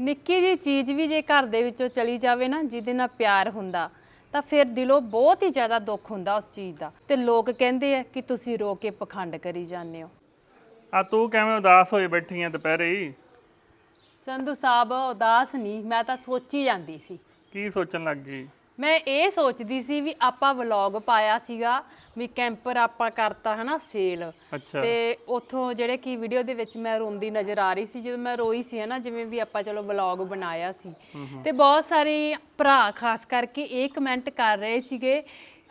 ਨਿੱਕੀ ਜੀ ਚੀਜ਼ ਵੀ ਜੇ ਘਰ ਦੇ ਵਿੱਚੋਂ ਚਲੀ ਜਾਵੇ ਨਾ ਜਿਹਦੇ ਨਾਲ ਪਿਆਰ ਹੁੰਦਾ ਤਾਂ ਫਿਰ ਦਿਲੋਂ ਬਹੁਤ ਹੀ ਜ਼ਿਆਦਾ ਦੁੱਖ ਹੁੰਦਾ ਉਸ ਚੀਜ਼ ਦਾ। ਤੇ ਲੋਕ ਕਹਿੰਦੇ ਆ ਕਿ ਤੁਸੀਂ ਰੋ ਕੇ ਪਖੰਡ ਕਰੀ ਜਾਂਦੇ ਹੋ। ਆ ਤੂੰ ਕਿਵੇਂ ਉਦਾਸ ਹੋਈ ਬੈਠੀ ਆ ਦੁਪਹਿਰੇ? ਹੀ ਸੰਧੂ ਸਾਹਿਬ ਉਦਾਸ ਨਹੀਂ ਮੈਂ ਤਾਂ ਸੋਚੀ ਜਾਂਦੀ ਸੀ। ਕੀ ਸੋਚਣ ਲੱਗ ਗਈ? ਮੈਂ ਇਹ ਸੋਚਦੀ ਸੀ ਵੀ ਆਪਾਂ ਵਲੌਗ ਪਾਇਆ ਸੀਗਾ ਵੀ ਕੈਂਪਰ ਆਪਾਂ ਕਰਤਾ ਹਨਾ ਸੇਲ। ਅੱਛਾ। ਤੇ ਉਥੋਂ ਜਿਹੜੇ ਕਿ ਵੀਡੀਓ ਦੇ ਵਿੱਚ ਮੈਂ ਰੋਂਦੀ ਨਜ਼ਰ ਆ ਰਹੀ ਸੀ ਜਦੋਂ ਮੈਂ ਰੋਈ ਸੀ ਹਨਾ ਜਿਵੇਂ ਵੀ ਆਪਾਂ ਚਲੋ ਵਲੌਗ ਬਣਾਇਆ ਸੀ। ਤੇ ਬਹੁਤ ਸਾਰੇ ਭਰਾ ਖਾਸ ਕਰਕੇ ਇਹ ਕਮੈਂਟ ਕਰ ਰਹੇ ਸੀਗੇ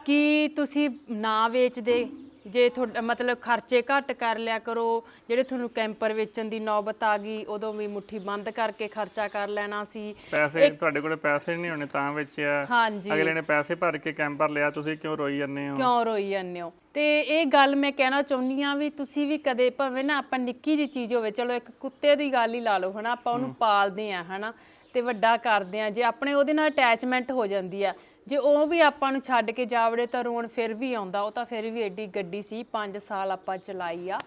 ਕਿ ਤੁਸੀਂ ਨਾ ਵੇਚਦੇ ਜੇ ਤੁਹਾਡਾ ਮਤਲਬ ਖਰਚੇ ਘੱਟ ਕਰ ਲਿਆ ਕਰੋ ਜਿਹੜੇ ਤੁਹਾਨੂੰ ਕੈਂਪਰ ਵੇਚਣ ਦੀ ਨੌਬਤ ਆ ਗਈ ਉਦੋਂ ਵੀ ਮੁੱਠੀ ਬੰਦ ਕਰਕੇ ਖਰਚਾ ਕਰ ਲੈਣਾ ਸੀ। ਪੈਸੇ ਤੁਹਾਡੇ ਕੋਲੇ ਪੈਸੇ ਨਹੀਂ ਹੋਣੇ ਤਾਂ ਵੇਚਿਆ। ਹਾਂਜੀ। ਅਗਲੇ ਨੇ ਪੈਸੇ ਭਰ ਕੇ ਕੈਂਪਰ ਲਿਆ ਤੁਸੀਂ ਕਿਉਂ ਰੋਈ ਜਾਂਦੇ ਹੋ? ਕਿਉਂ ਰੋਈ ਜਾਂਦੇ ਹੋ? ਤੇ ਇਹ ਗੱਲ ਮੈਂ ਕਹਿਣਾ ਚਾਹੁੰਦੀ ਆ ਵੀ ਤੁਸੀਂ ਵੀ ਕਦੇ ਭਾਵੇਂ ਨਾ ਆਪਾਂ ਨਿੱਕੀ ਜਿਹੀ ਚੀਜ਼ ਹੋਵੇ ਚਲੋ ਇੱਕ ਕੁੱਤੇ ਦੀ ਗੱਲ ਹੀ ਲਾ ਲਓ ਹਨਾ ਆਪਾਂ ਉਹਨੂੰ ਪਾਲਦੇ ਆ ਹਨਾ ਤੇ ਵੱਡਾ ਕਰਦੇ ਆ ਜੇ ਆਪਣੇ ਉਹਦੇ ਨਾਲ ਅਟੈਚਮੈਂਟ ਹੋ ਜਾਂਦੀ ਆ ਜੇ ਉਹ ਵੀ ਆਪਾਂ ਨੂੰ ਛੱਡ ਕੇ ਜਾਵੜੇ ਤਾਂ ਰੋਣ ਫਿਰ ਵੀ ਆਉਂਦਾ ਉਹ ਤਾਂ ਫਿਰ ਵੀ ਐਡੀ ਗੱਡੀ ਸੀ 5 ਸਾਲ ਆਪਾਂ ਚਲਾਈ ਆ।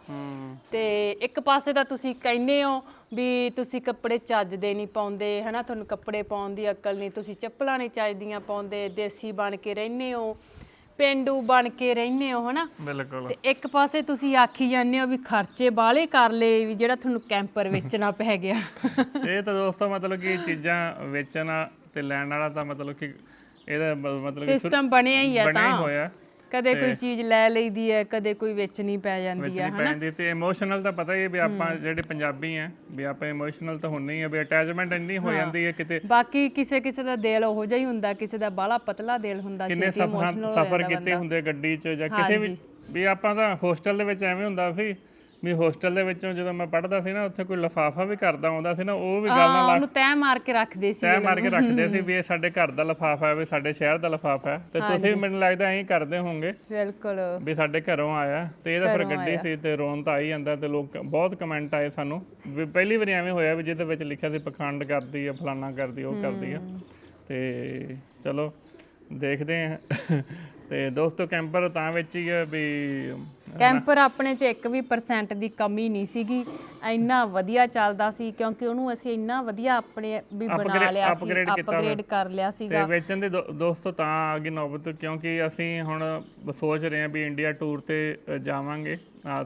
ਤੇ ਇੱਕ ਪਾਸੇ ਤਾਂ ਤੁਸੀਂ ਕਹਿੰਦੇ ਹੋ ਵੀ ਤੁਸੀਂ ਕੱਪੜੇ ਚੱਜ ਦੇ ਨਹੀਂ ਪਾਉਂਦੇ ਹਨਾ? ਤੁਹਾਨੂੰ ਕੱਪੜੇ ਪਾਉਣ ਦੀ ਅਕਲ ਨਹੀਂ ਤੁਸੀਂ ਚੱਪਲਾਂ ਨਹੀਂ ਚੱਜ ਦੀਆਂ ਪਾਉਂਦੇ ਦੇਸੀ ਬਣ ਕੇ ਰਹਿੰਦੇ ਹੋ ਪਿੰਡੂ ਬਣ ਕੇ ਰਹਿੰਦੇ ਹੋ ਹਨਾ? ਬਿਲਕੁਲ। ਤੇ ਇੱਕ ਪਾਸੇ ਤੁਸੀਂ ਆਖੀ ਜਾਂਦੇ ਹੋ ਵੀ ਖਰਚੇ ਬਾਲੇ ਕਰ ਲਏ ਵੀ ਜਿਹੜਾ ਤੁਹਾਨੂੰ ਕੈਂਪਰ ਵੇਚਣਾ ਪੈ ਗਿਆ। ਇਹ ਤਾਂ ਦੋਸਤੋ ਮਤਲਬ ਕਿ ਚੀਜ਼ਾਂ ਵੇਚਣਾ ਤੇ ਲੈਣ ਵਾਲਾ ਤਾਂ ਮਤਲਬ ਕਿ ਇਹਦਾ ਮ- ਮਤਲਬ ਕਿ ਸਿਸਟਮ ਬਣਿਆ ਹੀ ਆ ਬਣਿਆ ਹੀ ਤਾਂ। ਹੋਇਆ। ਕਦੇ ਕੋਈ ਚੀਜ਼ ਲੈ ਲਈਦੀ ਹੈ ਕਦੇ ਕੋਈ ਵੇਚਣੀ ਪੈ ਜਾਂਦੀ ਹੈ ਨਹੀਂ ਪੈਂਦੀ ਤੇ ਇਮੋਸ਼ਨਲ ਤਾਂ ਪਤਾ ਹੀ ਹੈ ਵੀ ਆਪਾਂ ਜਿਹੜੇ ਪੰਜਾਬੀ ਆ ਵੀ ਆਪਾਂ ਇਮੋਸ਼ਨਲ ਤਾਂ ਹੁੰਦੇ ਹੀ ਆ ਵੀ ਅਟੈਚਮੈਂਟ ਇੰਨੀ ਹੋ ਜਾਂਦੀ ਹੈ ਕਿਤੇ ਬਾਕੀ ਕਿਸੇ ਕਿਸੇ ਦਾ ਦਿਲ ਉਹੋ ਜਿਹਾ ਹੀ ਹੁੰਦਾ ਕਿਸੇ ਦਾ ਬਾਲਾ ਪਤਲਾ ਦਿਲ ਹੁੰਦਾ ਕਿੰਨੇ ਛੇਤੀ ਸਫਰ ਇਮੋਸ਼ਨਲ ਹੋ ਸਫਰ ਜਾਂਦਾ ਕੀਤੇ ਹੁੰਦੇ ਗੱਡੀ 'ਚ ਜਾਂ ਕਿਸੇ ਵੀ ਵੀ ਆਪਾਂ ਤਾਂ ਹੋਸਟਲ ਦੇ ਵਿੱਚ ਐਵੇਂ ਹੁੰਦਾ ਸੀ ਵੀ ਹੋਸਟਲ ਦੇ ਵਿੱਚੋਂ ਜਦੋਂ ਮੈਂ ਪੜ੍ਹਦਾ ਸੀ ਨਾ ਉੱਥੇ ਕੋਈ ਲਫਾਫਾ ਵੀ ਕਰਦਾ ਆਉਂਦਾ ਸੀ ਨਾ ਉਹ ਵੀ ਗੱਲ ਨਾਲ ਉਹਨੂੰ ਤੈਅ ਮਾਰ ਕੇ ਰੱਖਦੇ ਸੀ ਤੈਅ ਮਾਰ ਕੇ ਰੱਖਦੇ ਸੀ ਵੀ ਇਹ ਸਾਡੇ ਘਰ ਦਾ ਲਫਾਫਾ ਹੈ ਵੀ ਸਾਡੇ ਸ਼ਹਿਰ ਦਾ ਲਫਾਫਾ ਹੈ। ਤੇ ਤੁਸੀਂ ਮੈਨੂੰ ਲੱਗਦਾ ਐਂ ਕਰਦੇ ਹੋਵੋਗੇ ਬਿਲਕੁਲ। ਵੀ ਸਾਡੇ ਘਰੋਂ ਆਇਆ ਤੇ ਇਹਦਾ ਫਿਰ ਗੱਡੀ ਸੀ ਤੇ ਰੋਣ ਤਾਂ ਆ ਹੀ ਜਾਂਦਾ ਤੇ ਲੋਕ ਬਹੁਤ ਕਮੈਂਟ ਆਏ ਸਾਨੂੰ ਵੀ ਪਹਿਲੀ ਵਾਰੀ ਐਵੇਂ ਹੋਇਆ ਵੀ ਜਿਹਦੇ ਵਿੱਚ ਲਿਖਿਆ ਸੀ ਪਖੰਡ ਕਰਦੀ ਆ ਫਲਾਨਾ ਕਰਦੀ ਉਹ ਕਰਦੀ ਆ। ਤੇ ਚਲੋ ਦੇਖਦੇ ਆ। ਤੇ ਦੋਸਤੋ ਕੈਂਪਰ ਤਾਂ ਵਿੱਚ ਹੀ ਆ ਵੀ ਕੈਂਪਰ ਆਪਣੇ ਚ ਇੱਕ ਵੀ ਪਰਸੈਂਟ ਦੀ ਕਮੀ ਨਹੀਂ ਸੀਗੀ। ਇੰਨਾ ਵਧੀਆ ਚੱਲਦਾ ਸੀ ਕਿਉਂਕਿ ਉਹਨੂੰ ਅਸੀਂ ਇੰਨਾ ਵਧੀਆ ਆਪਣੇ ਵੀ ਬਣਾ Upgrade- ਲਿਆ ਸੀ upgrade ਕੀਤਾ ਅਪਗ੍ਰੇਡ ਕਰ ਲਿਆ ਤੇ ਸੀਗਾ। ਵੇਚਣ ਦੇ ਦੋ- ਦੋਸਤੋ ਤਾਂ ਆ ਗਈ ਨੌਬਤ ਕਿਉਂਕਿ ਅਸੀਂ ਹੁਣ ਸੋਚ ਰਹੇ ਹਾਂ ਵੀ ਇੰਡੀਆ ਟੂਰ ਤੇ ਅ, ਜਾਵਾਂਗੇ। ਆ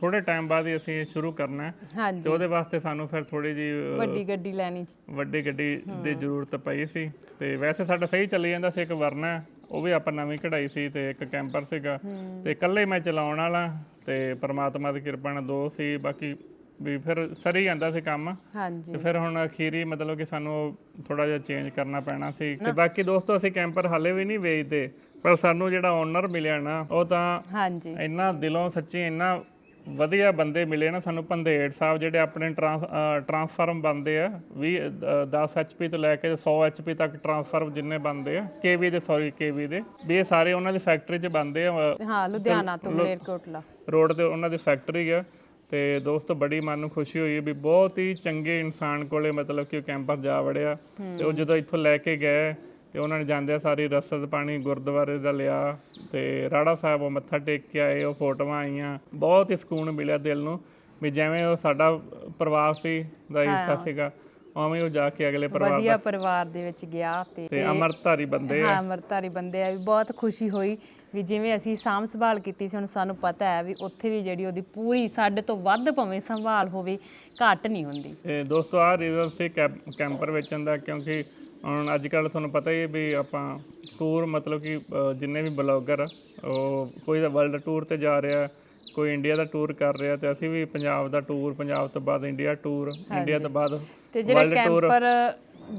ਥੋੜੇ ਟਾਈਮ ਬਾਅਦ ਹੀ ਅਸੀਂ ਸ਼ੁਰੂ ਕਰਨਾ ਹੈ। ਤੇ ਹਾਂਜੀ। ਉਹਦੇ ਵਾਸਤੇ ਸਾਨੂੰ ਫਿਰ ਥੋੜੀ ਜੀ ਅ, ਵੱਡੀ ਗੱਡੀ ਲੈਣੀ ਵੱਡੀ ਗੱਡੀ ਦੀ ਜ਼ਰੂਰਤ ਪਈ ਸੀ। ਤੇ ਵੈਸੇ ਸਾਡਾ ਸਹੀ ਚੱਲੀ ਜਾਂਦਾ ਸੀ ਇੱਕ ਵਰਨਾ। ਉਹ ਵੀ ਆਪਾਂ ਨਵੀਂ ਕਢਾਈ ਸੀ ਤੇ ਇੱਕ ਕੈਂਪਰ ਸੀਗਾ। ਤੇ ਇਕੱਲੇ ਮੈਂ ਚਲਾਉਣ ਵਾਲਾ ਤੇ ਪ੍ਰਮਾਤਮਾ ਦੀ ਕਿਰਪਾ ਨਾਲ ਦੋ ਸੀ ਬਾਕੀ ਵੀ ਫਿਰ ਸਰੀ ਜਾਂਦਾ ਸੀ ਕੰਮ। ਹਾਂਜੀ। ਤੇ ਫਿਰ ਹੁਣ ਅਖੀਰੀ ਮਤਲਬ ਕਿ ਸਾਨੂੰ ਥੋੜਾ ਜਿਹਾ ਚੇਂਜ ਕਰਨਾ ਪੈਣਾ ਸੀ ਤੇ ਬਾਕੀ ਦੋਸਤੋ ਅਸੀਂ ਕੈਂਪਰ ਹਾਲੇ ਵੀ ਨਹੀਂ ਵੇਚਦੇ ਪਰ ਸਾਨੂੰ ਜਿਹੜਾ ਓਨਰ ਮਿਲਿਆ ਨਾ ਉਹ ਤਾਂ ਹਾਂਜੀ। ਇੰਨਾ ਦਿਲੋਂ ਸੱਚੀ ਇੰਨਾ ਵਧੀਆ ਬੰਦੇ ਮਿਲੇ ਨਾ ਸਾਨੂੰ ਪੰਧੇੜ ਸਾਹਿਬ ਜਿਹੜੇ ਆਪਣੇ ਟਰਾਂਸਫਾਰਮ ਬੰਦੇ ਆ 20 ਅਹ 10 ਐਚਪੀ ਤੋਂ ਲੈ ਕੇ 100 ਐਚਪੀ ਤੱਕ ਟਰਾਂਸਫਾਰਮ ਜਿੰਨੇ ਬੰਦੇ ਆ ਕੇਵੀ ਦੇ ਸੌਰੀ ਕੇਵੀ ਦੇ ਵੀ ਇਹ ਸਾਰੇ ਉਹਨਾਂ ਦੀ ਫੈਕਟਰੀ 'ਚ ਬੰਦੇ ਆ ਹਾਂ ਲੁਧਿਆਣਾ ਤੋਂ ਮਲੇਰਕੋਟਲਾ। ਰੋਡ ਤੇ ਉਹਨਾਂ ਦੀ ਫੈਕਟਰੀ ਆ ਤੇ ਦੋਸਤੋ ਬੜੀ ਮਨ ਨੂੰ ਖੁਸ਼ੀ ਹੋਈ ਵੀ ਬਹੁਤ ਹੀ ਚੰਗੇ ਇਨਸਾਨ ਕੋਲੇ ਮਤਲਬ ਕਿ ਉਹ ਕੈਂਪਸ ਜਾ ਵੜਿਆ ਤੇ ਉਹ ਜਦੋਂ ਇੱਥੋਂ ਲੈ ਕੇ ਗਏ ਤੇ ਉਹਨਾਂ ਨੇ ਜਾਂਦਿਆਂ ਸਾਰੀ ਰਸਦ ਪਾਣੀ ਗੁਰਦੁਆਰੇ ਦਾ ਲਿਆ ਤੇ ਰਾੜਾ ਸਾਹਿਬ ਉਹ ਮੱਥਾ ਟੇਕ ਕੇ ਆਏ ਉਹ ਫੋਟੋਆਂ ਆਈਆਂ। ਬਹੁਤ ਹੀ ਸਕੂਨ ਮਿਲਿਆ ਦਿਲ ਨੂੰ ਵੀ ਜਿਵੇਂ ਉਹ ਸਾਡਾ ਪਰਿਵਾਰ ਸੀ ਦਾ ਹਿੱਸਾ ਸੀਗਾ ਉਵੇਂ ਉਹ ਜਾ ਕੇ ਅਗਲੇ ਪਰਿਵਾਰ ਵਧੀਆ ਪਰਿਵਾਰ ਦੇ ਵਿੱਚ ਗਿਆ ਤੇ ਤੇ ਅਮਰਤਾਰੀ ਬੰਦੇ ਹਾਂ ਅਮਰਤਾਰੀ ਬੰਦੇ ਆ ਵੀ ਬਹੁਤ ਖੁਸ਼ੀ ਹੋਈ ਵੀ ਜਿਵੇਂ ਅਸੀਂ ਸਾਂਭ ਸੰਭਾਲ ਕੀਤੀ ਸੀ ਹੁਣ ਸਾਨੂੰ ਪਤਾ ਹੈ ਵੀ ਉੱਥੇ ਵੀ ਜਿਹੜੀ ਉਹਦੀ ਪੂਰੀ ਸਾਡੇ ਤੋਂ ਵੱਧ ਭਾਵੇਂ ਸੰਭਾਲ ਹੋਵੇ ਘੱਟ ਨਹੀਂ ਹੁੰਦੀ। ਤੇ ਦੋਸਤੋ ਆ ਰੀਜ਼ਨ ਸੀ ਕੈਂਪ- ਕੈਂਪਰ ਵੇਚਣ ਦਾ ਕਿਉਂਕਿ ਹੁਣ ਅੱਜ ਕੱਲ ਤੁਹਾਨੂੰ ਪਤਾ ਹੀ ਹੈ ਵੀ ਆਪਾਂ ਟੂਰ ਮਤਲਬ ਕਿ ਜਿੰਨੇ ਵੀ ਬਲੌਗਰ ਆ ਉਹ ਕੋਈ ਤਾਂ ਵਰਲਡ ਟੂਰ ਤੇ ਜਾ ਰਿਹਾ ਕੋਈ ਇੰਡੀਆ ਦਾ ਟੂਰ ਕਰ ਰਿਹਾ ਤੇ ਅਸੀਂ ਵੀ ਪੰਜਾਬ ਦਾ ਟੂਰ ਪੰਜਾਬ ਤੋਂ ਬਾਅਦ ਇੰਡੀਆ ਟੂਰ ਇੰਡੀਆ ਤੋਂ ਬਾਅਦ ਤੇ ਜਿਹੜਾ ਕੈਂਪਰ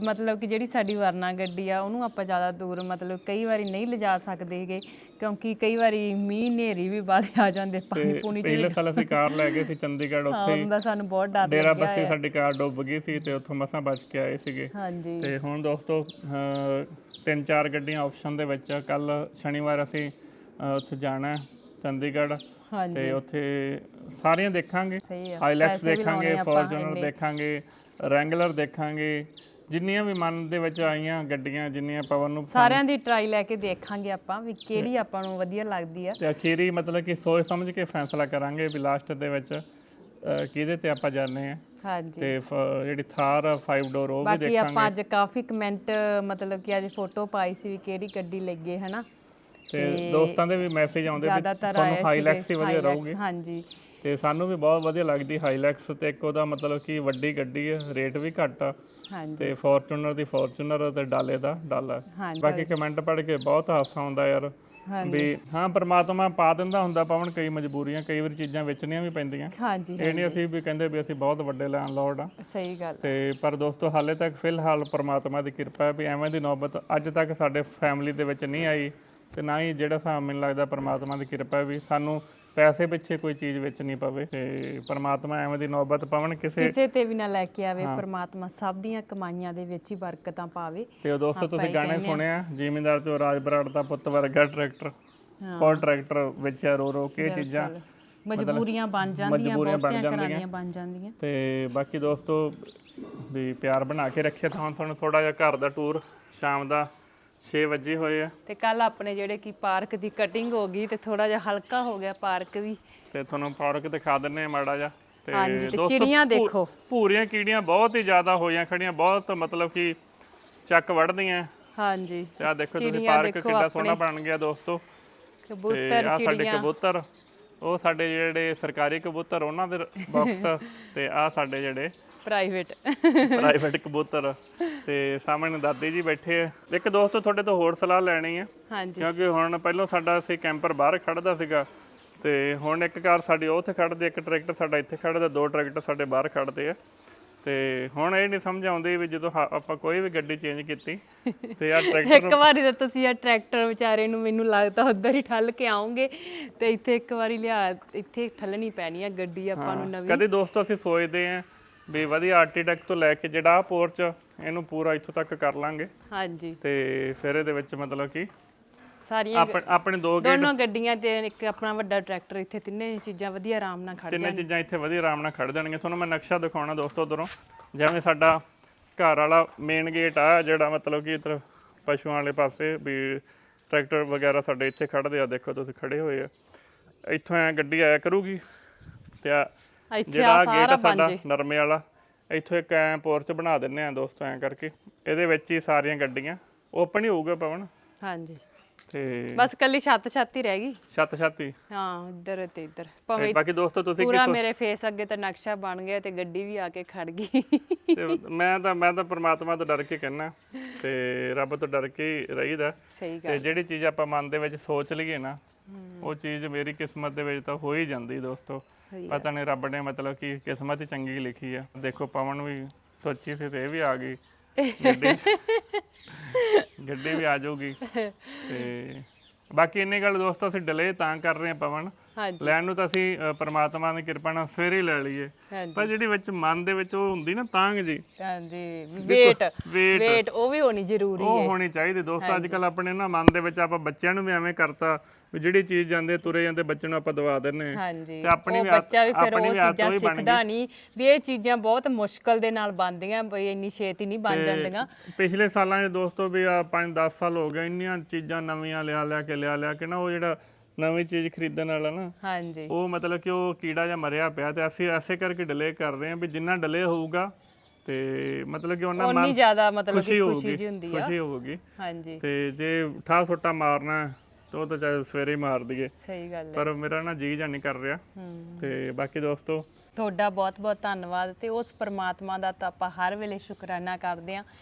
ਮਤਲਬ ਕਿ ਜਿਹੜੀ ਸਾਡੀ ਵਰਨਾ ਗੱਡੀ ਆ ਉਹਨੂੰ ਆਪਾਂ ਜ਼ਿਆਦਾ ਦੂਰ ਮਤਲਬ ਕਈ ਵਾਰੀ ਨਹੀਂ ਲਿਜਾ ਸਕਦੇਗੇ ਕਿਉਂਕਿ ਕਈ ਵਾਰੀ ਮੀਂਹ ਹਨੇਰੀ ਵੀ ਵਾਲੇ ਆ ਜਾਂਦੇ ਪਾਣੀ ਪੂਣੀ ਚ ਪਿਛਲੇ ਸਾਲ ਅਸੀਂ ਕਾਰ ਲੈ ਗਏ ਸੀ ਚੰਡੀਗੜ੍ਹ ਉੱਥੇ ਹੀ। ਹੁੰਦਾ ਸਾਨੂੰ ਬਹੁਤ ਡਰ ਡੇਰਾ ਲੱਗਿਆ ਬੱਸੀ ਸਾਡੀ ਕਾਰ ਡੁੱਬ ਗਈ ਸੀ ਤੇ ਉੱਥੋਂ ਮਸਾਂ ਬਚ ਕੇ ਆਏ ਸੀਗੇ। ਹਾਂਜੀ। ਤੇ ਹੁਣ ਦੋਸਤੋ ਤਿੰਨ ਚਾਰ ਗੱਡੀਆਂ ਆਪਸ਼ਨ ਦੇ ਵਿੱਚ ਕੱਲ ਸ਼ਨੀਵਾਰ ਅਸੀਂ ਉੱਥੇ ਜਾਣਾ ਚੰਡੀਗੜ੍ਹ। ਤੇ ਉੱਥੇ ਸਾਰੀਆਂ ਦੇਖਾਂਗੇ। ਲਾਉਣੇ ਦੇਖਾਂਗੇ ਫੋਰਚੂਨਰ ਦੇਖਾਂਗੇ ਰੈਂਗਲਰ ਦੇਖਾਂਗੇ। ਜਿੰਨੀਆਂ ਵੀ ਮਨ ਦੇ ਵਿੱਚ ਆਈਆਂ ਗੱਡੀਆਂ ਜਿੰਨੀਆਂ ਪਵਨ ਨੂੰ ਸਾਰਿਆਂ ਦੀ ਟਰਾਈ ਲੈ ਕੇ ਦੇਖਾਂਗੇ ਆਪਾਂ ਵੀ ਕਿਹੜੀ ਆਪਾਂ ਨੂੰ ਵਧੀਆ ਲੱਗਦੀ ਆ। ਤੇ ਅਖੀਰੀ ਮਤਲਬ ਕਿ ਸੋਚ ਸਮਝ ਕੇ ਫੈਸਲਾ ਕਰਾਂਗੇ ਵੀ ਲਾਸਟ ਦੇ ਵਿੱਚ ਅਹ, ਕਿਹਦੇ ਤੇ ਆਪਾਂ ਜਾਂਦੇ ਆ ਹਾਂਜੀ। ਤੇ ਫ- ਜਿਹੜੀ ਥਾਰ 5 ਡੋਰ ਉਹ ਵੀ ਬਾਕੀ ਦੇਖਾਂਗੇ। ਆਪਾਂ ਅੱਜ ਕਾਫੀ ਕਮੈਂਟ ਮਤਲਬ ਕਿ ਅੱਜ ਫੋਟੋ ਪਾਈ ਸੀ ਵੀ ਕਿਹੜੀ ਗੱਡੀ ਲੱਗੇ ਹਨਾ? ਤੇ ਦੋਸਤਾਂ ਦੇ ਵੀ ਮੈਸੇਜ ਆਉਂਦੇ ਵੀ ਜ਼ਿਆਦਾਤਰ ਤੁਹਾਨੂੰ ਹਾਈਲੈਕਸ ਹੀ ਵਧੀਆ ਰਹੂਗੀ। ਹਾਂਜੀ। ਤੇ ਸਾਨੂੰ ਵੀ ਬਹੁਤ ਵਧੀਆ ਲੱਗਦੀ ਹਾਈਲੈਕਸ ਤੇ ਇੱਕ ਉਹਦਾ ਮਤਲਬ ਕਿ ਵੱਡੀ ਗੱਡੀ ਹੈ ਰੇਟ ਵੀ ਘੱਟ ਆ। ਹਾਂਜੀ। ਤੇ ਫੋਰਚੂਨਰ ਦੀ ਫੋਰਚੂਨਰ ਤੇ ਡਾਲੇ ਦਾ ਡਾਲਾ। ਹਾਂਜੀ ਬਾਕੀ ਕਮੈਂਟ ਪੜ੍ਹ ਕੇ ਬਹੁਤ ਹਾਸਾ ਆਉਂਦਾ ਯਾਰ। ਹਾਂਜੀ। ਵੀ ਹਾਂ ਪ੍ਰਮਾਤਮਾ ਪਾ ਦਿੰਦਾ ਹੁੰਦਾ ਪਵਨ ਕਈ ਮਜਬੂਰੀਆਂ ਕਈ ਵਾਰ ਚੀਜ਼ਾਂ ਵੇਚਣੀਆਂ ਵੀ ਪੈਂਦੀਆਂ। ਹਾਂਜੀ ਇਹ ਨਹੀਂ ਅਸੀਂ ਵੀ ਕਹਿੰਦੇ ਵੀ ਅਸੀਂ ਬਹੁਤ ਵੱਡੇ ਲੈਂਡਲੋਰਡ ਆ। ਸਹੀ ਗੱਲ ਤੇ ਪਰ ਦੋਸਤੋ ਹਾਲੇ ਤੱਕ ਫਿਲਹਾਲ ਪ੍ਰਮਾਤਮਾ ਦੀ ਕਿਰਪਾ ਹੈ ਵੀ ਐਵੇਂ ਦੀ ਨੌਬਤ ਅੱਜ ਤੱਕ ਸਾਡੇ ਫੈਮਿਲੀ ਦੇ ਵਿੱਚ ਨਹੀਂ ਆਈ। ਤੇ ਨਾ ਹੀ ਜਿਹੜਾ ਹਿਸਾਬ ਮੈਨੂੰ ਲੱਗਦਾ ਪ੍ਰਮਾਤਮਾ ਦੀ ਕਿਰਪਾ ਵੀ ਸਾਨੂੰ ਪੈਸੇ ਪਿੱਛੇ ਕੋਈ ਚੀਜ਼ ਵੇਚਣੀ ਪਵੇ ਤੇ ਪ੍ਰਮਾਤਮਾ ਐਵੇਂ ਦੀ ਨੌਬਤ ਪਵਨ ਕਿਸੇ ਕਿਸੇ ਤੇ ਵੀ ਨਾ ਲੈ ਕੇ ਆਵੇ ਪ੍ਰਮਾਤਮਾ ਸਭ ਦੀਆਂ ਕਮਾਈਆਂ ਦੇ ਵਿੱਚ ਹੀ ਬਰਕਤਾਂ ਪਾਵੇ। ਤੇ ਉਹ ਦੋਸਤੋ ਤੁਸੀਂ ਗਾਣੇ ਸੁਣਿਆ? ਜ਼ਿਮੀਂਦਾਰ ਤੇ ਰਾਜ ਬਰਾੜ ਦਾ ਪੁੱਤ ਵਰਗਾ ਟਰੈਕਟਰ। ਕੋਲ ਟਰੈਕਟਰ ਵਿੱਚ ਰੋ ਰੋ ਕੇ ਚੀਜ਼ਾਂ। ਮਜਬੂਰੀਆਂ ਬਣ ਜਾਂਦੀਆਂ ਬਹੁਤੀਆਂ। ਕਰਾਨੀਆਂ ਬਣ ਜਾਂਦੀਆਂ। ਤੇ ਬਾਕੀ ਦੋਸਤੋ ਵੀ ਪਿਆਰ ਬਣਾ ਕੇ ਰੱਖਿਆ ਤਾਂ ਤੁਹਾਨੂੰ ਥੋੜਾ ਜਿਹਾ ਘਰ ਦਾ ਟੂਰ ਸ਼ਾਮ ਦਾ 6 ਵਜੇ ਹੋਏ ਆ। ਤੇ ਕੱਲ ਆਪਣੇ ਜਿਹੜੇ ਕੀ ਪਾਰਕ ਦੀ ਕਟਿੰਗ ਹੋ ਗਈ ਤੇ ਥੋੜਾ ਜਿਹਾ ਹਲਕਾ ਹੋ ਗਿਆ ਪਾਰਕ ਵੀ। ਤੇ ਤੁਹਾਨੂੰ ਪਾਰਕ ਦਿਖਾ ਦਿੰਨੇ ਆ ਮਾੜਾ ਜਿਹਾ। ਤੇ ਹਾਂਜੀ, ਤੇ ਦੋਸਤੋ, ਚਿੜੀਆਂ ਭੂ- ਦੇਖੋ। ਭੂਰੀਆਂ ਕੀੜੀਆਂ ਬਹੁਤ ਹੀ ਜ਼ਿਆਦਾ ਹੋਈਆਂ ਖੜੀਆਂ ਬਹੁਤ ਮਤਲਬ ਕਿ ਚੱਕ ਵੜਦੀਆਂ ਹਾਂਜੀ ਤੇ ਆ ਦੇਖੋ ਤੁਸੀਂ ਚਿੜੀਆਂ ਪਾਰਕ ਦੇਖੋ ਕਿੰਨਾ ਸੋਹਣਾ ਬਣ ਗਿਆ ਦੋਸਤੋ। ਤੇ ਕਬੂਤਰ ਆ ਸਾਡੇ ਚਿੜੀਆਂ। ਕਬੂਤਰ ਉਹ ਸਾਡੇ ਜਿਹੜੇ ਸਰਕਾਰੀ ਕਬੂਤਰ ਉਹਨਾਂ ਦੇ ਬਾਕਸ ਤੇ ਆ ਸਾਡੇ ਜਿਹੜੇ ਪ੍ਰਾਈਵੇਟ ਪ੍ਰਾਈਵੇਟ ਕਬੂਤਰ। ਤੇ ਸਾਹਮਣੇ ਦਾਦੀ ਜੀ ਬੈਠੇ ਆ। ਇੱਕ ਦੋਸਤੋ ਤੁਹਾਡੇ ਤੋਂ ਹੋਰ ਸਲਾਹ ਲੈਣੀ ਆ। ਹਾਂਜੀ। ਕਿਉਂਕਿ ਹੁਣ ਪਹਿਲਾਂ ਸਾਡਾ ਸੀ ਕੈਂਪਰ ਬਾਹਰ ਖੜਦਾ ਸੀਗਾ। ਤੇ ਹੁਣ ਇੱਕ ਕਾਰ ਸਾਡੀ ਉੱਥੇ ਖੜਦੀ ਇੱਕ ਟਰੈਕਟਰ ਸਾਡਾ ਇੱਥੇ ਖੜਦਾ ਦੋ ਟਰੈਕਟਰ ਸਾਡੇ ਬਾਹਰ ਖੜਦੇ ਆ। ਤੇ ਹੁਣ ਇਹ ਨਹੀਂ ਸਮਝ ਆਉਂਦੀ ਵੀ ਜਦੋਂ ਆਪਾਂ ਕੋਈ ਵੀ ਗੱਡੀ ਚੇਂਜ ਕੀਤੀ ਤੇ ਆ ਟਰੈਕਟਰ ਇੱਕ ਵਾਰੀ ਤਾਂ ਤੁਸੀਂ ਆ ਟਰੈਕਟਰ ਵਿਚਾਰੇ ਨੂੰ ਮੈਨੂੰ ਲੱਗਦਾ ਉਧਰ ਹੀ ਠੱਲ ਕੇ ਆਉਂਗੇ। ਤੇ ਇੱਥੇ ਇੱਕ ਵਾਰੀ ਲਿਆ ਇੱਥੇ ਠੱਲਣੀ ਪੈਣੀ ਆ ਗੱਡੀ ਆਪਾਂ ਨੂੰ ਨਵੀਂ। ਕਦੇ ਦੋਸਤੋ ਅਸੀਂ ਸੋਚਦੇ ਆਂ ਵੀ ਵਧੀਆ ਆਰਟੀਟੈਕਟ ਤੋਂ ਲੈ ਕੇ ਜਿਹੜਾ ਆ ਪੋਰਚ ਇਹਨੂੰ ਪੂਰਾ ਇੱਥੋਂ ਤੱਕ ਕਰ ਲਾਂਗੇ। ਹਾਂਜੀ। ਤੇ ਫਿਰ ਇਹਦੇ ਵਿੱਚ ਮਤਲਬ ਕਿ ਸਾਰੀਆਂ ਆਪਣੇ ਆਪਣੇ ਦੋ ਗੇਟ ਦੋਨੋਂ ਗੱਡੀਆਂ ਤੇ ਇੱਕ ਆਪਣਾ ਵੱਡਾ ਟਰੈਕਟਰ ਇੱਥੇ ਤਿੰਨੇ ਚੀਜ਼ਾਂ ਵਧੀਆ ਆਰਾਮ ਨਾਲ ਖੜ ਤਿੰਨੇ ਚੀਜ਼ਾਂ ਇੱਥੇ ਵਧੀਆ ਆਰਾਮ ਨਾਲ ਖੜ ਜਾਣਗੀਆਂ। ਤੁਹਾਨੂੰ ਮੈਂ ਨਕਸ਼ਾ ਦਿਖਾਉਣਾ ਦੋਸਤੋ ਉਧਰੋਂ। ਜਿਵੇਂ ਸਾਡਾ ਘਰ ਵਾਲਾ ਮੇਨ ਗੇਟ ਆ ਜਿਹੜਾ ਮਤਲਬ ਕਿ ਇੱਧਰ ਪਸ਼ੂਆਂ ਵਾਲੇ ਪਾਸੇ ਵੀ ਟਰੈਕਟਰ ਵਗੈਰਾ ਸਾਡੇ ਇੱਥੇ ਖੜਦੇ ਆ। ਦੇਖੋ ਤੁਸੀਂ ਖੜੇ ਹੋਏ ਆ। ਇੱਥੋਂ ਐ ਗੱਡੀ ਆਇਆ ਕਰੂਗੀ ਤੇ ਆ ਇੱਥੇ ਜਿਹੜਾ ਆ ਗੇਟ ਸਾਰਾ ਬਣ ਸਾਡਾ ਜੇ ਨਰਮੇ ਵਾਲਾ ਇੱਥੋਂ ਇੱਕ ਐ ਪੋਰਚ ਬਣਾ ਦਿੰਨੇ ਆ ਦੋਸਤੋ ਐ ਕਰਕੇ। ਇਹਦੇ ਵਿੱਚ ਹੀ ਸਾਰੀਆਂ ਗੱਡੀਆਂ। ਓਪਨ ਹੀ ਹੋਊਗਾ ਪਵਨ? ਹਾਂਜੀ। ਤੇ ਬਸ ਕੱਲੀ ਛੱਤ ਛੱਤ ਹੀ ਰਹਿ ਗਈ। ਛੱਤ ਛਾਤੀ? ਹਾਂ ਇੱਧਰ ਤੇ ਇੱਧਰ। ਭਾਵੇਂ ਬਾਕੀ ਦੋਸਤੋ ਤੁਸੀਂ ਪੂਰਾ ਮੇਰੇ ਫੇਸ ਅੱਗੇ ਤਾਂ ਨਕਸ਼ਾ ਬਣ ਗਿਆ ਤੇ ਗੱਡੀ ਵੀ ਆ ਕੇ ਖੜ ਗਈ। ਤੇ ਮੈਂ ਤਾਂ ਮੈਂ ਤਾਂ ਪ੍ਰਮਾਤਮਾ ਤੋਂ ਡਰ ਕੇ ਕਹਿਣਾ ਤੇ ਰੱਬ ਤੋਂ ਡਰ ਕੇ ਹੀ ਰਹੀਦਾ। ਸਹੀ ਗੱਲ। ਤੇ ਜਿਹੜੀ ਚੀਜ਼ ਆਪਾਂ ਮਨ ਦੇ ਵਿੱਚ ਸੋਚ ਲਈਏ ਨਾ ਉਹ ਚੀਜ਼ ਮੇਰੀ ਕਿਸਮਤ ਦੇ ਵਿੱਚ ਤਾਂ ਹੋ ਹੀ ਜਾਂਦੀ ਦੋਸਤੋ। ਸਹੀ ਪਤਾ ਨਹੀਂ ਰੱਬ ਨੇ ਮਤਲਬ ਕਿ ਕਿਸਮਤ ਹੀ ਚੰਗੀ ਲਿਖੀ ਆ। ਦੇਖੋ ਪਵਨ ਵੀ ਸੋਚੀ ਸੀ ਤੇ ਇਹ ਵੀ ਆ ਗਈ। ਗੱਡੀ ਗੱਡੀ ਵੀ ਆ ਜਾਊਗੀ। ਤੇ ਬਾਕੀ ਇੰਨੀ ਗੱਲ ਦੋਸਤੋ ਅਸੀਂ ਡਿਲੇ ਤਾਂ ਕਰ ਰਹੇ ਆ ਪਵਨ। ਹਾਂਜੀ। ਲੈਣ ਨੂੰ ਤਾਂ ਅਸੀਂ ਅ, ਪ੍ਰਮਾਤਮਾ ਦੀ ਕਿਰਪਾ ਨਾਲ ਸਵੇਰੇ ਹੀ ਲੈ ਲਈਏ। ਹਾਂਜੀ। ਪਰ ਜਿਹੜੀ ਵਿੱਚ ਮਨ ਦੇ ਵਿੱਚ ਉਹ ਹੁੰਦੀ ਨਾ ਤਾਂਗ ਜੀ। ਹਾਂਜੀ ਵੇਟ ਵੇਟ ਵੇਟ ਉਹ ਵੀ ਹੋਣੀ ਜ਼ਰੂਰੀ ਉਹ ਹੋਣੀ ਚਾਹੀਦੀ ਦੋਸਤੋ। ਅੱਜ ਕੱਲ ਆਪਣੇ ਨਾ ਮਨ ਦੇ ਵਿੱਚ ਆਪਾਂ ਬੱਚਿਆਂ ਨੂੰ ਵੀ ਐਵੇਂ ਕਰਤਾ। ਵੀ ਜਿਹੜੀ ਚੀਜ਼ ਜਾਂਦੇ ਤੁਰੇ ਜਾਂਦੇ ਬੱਚੇ ਨੂੰ ਆਪਾਂ ਦਵਾ ਦਿੰਨੇ ਆ ਹਾਂਜੀ ਤੇ ਆਪਣੀ ਉਹ ਵੀ ਆਦਤ- ਬੱਚਾ ਵੀ ਫਿਰ ਆਪਣੀ ਉਹ ਵੀ ਆਦਤ ਚੀਜ਼ਾਂ ਉਹੀ ਬਣ ਸਿੱਖਦਾ ਨਹੀਂ ਵੀ ਇਹ ਚੀਜ਼ਾਂ ਬਹੁਤ ਮੁਸ਼ਕਲ ਦੇ ਨਾਲ ਬਣਦੀਆਂ ਬਈ ਇੰਨੀ ਛੇਤੀ ਨਹੀਂ ਬਣ ਜਾਂਦੀਆਂ। ਪਿਛਲੇ ਸਾਲਾਂ 'ਚ ਦੋਸਤੋ ਵੀ ਆ 5-10 ਸਾਲ ਹੋ ਗਏ ਇੰਨੀਆਂ ਚੀਜ਼ਾਂ ਨਵੀਆਂ ਲਿਆ ਲਿਆ ਕੇ ਲਿਆ ਲਿਆ ਕੇ ਨਾ ਉਹ ਜਿਹੜਾ ਨਵੀਂ ਚੀਜ਼ ਖਰੀਦਣ ਵਾਲਾ ਨਾ ਹਾਂਜੀ। ਉਹ ਮਤਲਬ ਕਿ ਉਹ ਕੀੜਾ ਜਿਹਾ ਮਰਿਆ ਪਿਆ ਤੇ ਅਸੀਂ ਐਸੇ ਕਰਕੇ ਡਿਲੇ ਕਰ ਰਹੇ ਹਾਂ ਵੀ ਜਿੰਨਾ ਡਿਲੇ ਹੋਊਗਾ ਤੇ ਮਤਲਬ ਕਿ ਉਹਨਾਂ ਉਨੀ ਜ਼ਿਆਦਾ ਮਤਲਬ ਖੁਸ਼ੀ ਕਿ ਹੋਊਗੀ ਖੁਸ਼ੀ ਜੀ ਹੁੰਦੀ ਆ। ਖੁਸ਼ੀ ਹੋਊਗੀ। ਹਾਂਜੀ। ਤੇ ਜੇ ਠਾ ਛੋਟਾ ਮਾਰਨਾ ਹੈ, ਤਾਂ ਉਹ ਤਾਂ ਚਾਹੇ ਸਵੇਰੇ ਹੀ ਮਾਰ ਦਈਏ। ਸਹੀ ਗੱਲ ਹੈ। ਪਰ ਮੇਰਾ ਨਾ ਜੀ ਜਾਂ ਨਹੀਂ ਕਰ ਰਿਹਾ। ਹੂੰ। ਤੇ ਬਾਕੀ ਦੋਸਤੋ? ਤੁਹਾਡਾ ਬਹੁਤ ਬਹੁਤ ਧੰਨਵਾਦ ਤੇ ਉਸ ਪਰਮਾਤਮਾ ਦਾ ਤਾਂ ਆਪਾਂ ਹਰ ਵੇਲੇ ਸ਼ੁਕਰਾਨਾ ਕਰਦੇ ਆਂ